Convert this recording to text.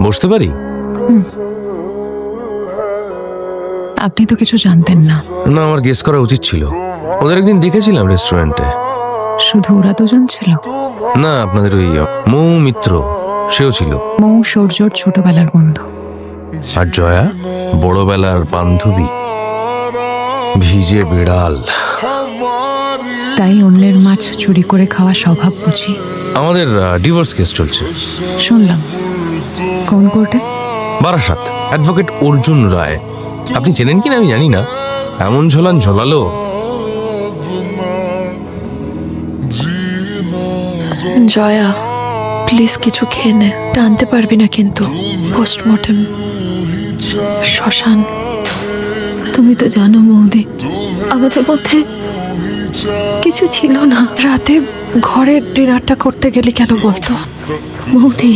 বসতে পারি? আপনি তো কিছু জানতেন না। না আমার গেস করা উচিত ছিল। ওদের একদিন দেখেছিলাম রেস্টুরেন্টে শুধু ওরা দুজন ছিল? না আপনাদের ওই মৌ মিত্র সেও ছিল। মৌ সূর্যর ছোটবেলার বন্ধু। আর জয়া বড়বেলার বান্ধবী। ভিজে বিড়াল। তাই অন্যের মাছ চুরি করে খাওয়া স্বভাব বুঝি। আমাদের ডিভোর্স কেস চলছে। শুনলাম। কোর্টে বারাসাত অ্যাডভোকেট অর্জুন রায়। আপনি চেনেন কিনা আমি জানি না। এমন ঝোলান ঝোলালো। জয়া প্লিজ কিছু খেয়ে নে। টানতে পারবি না কিন্তু। পোস্টমর্টেম শ্মশান। তুমি তো জানো মৌদি আমাদের মধ্যে কিছু ছিল না। রাতে ঘরের ডিনারটা করতে গেলি কেন বলতো? মৌদি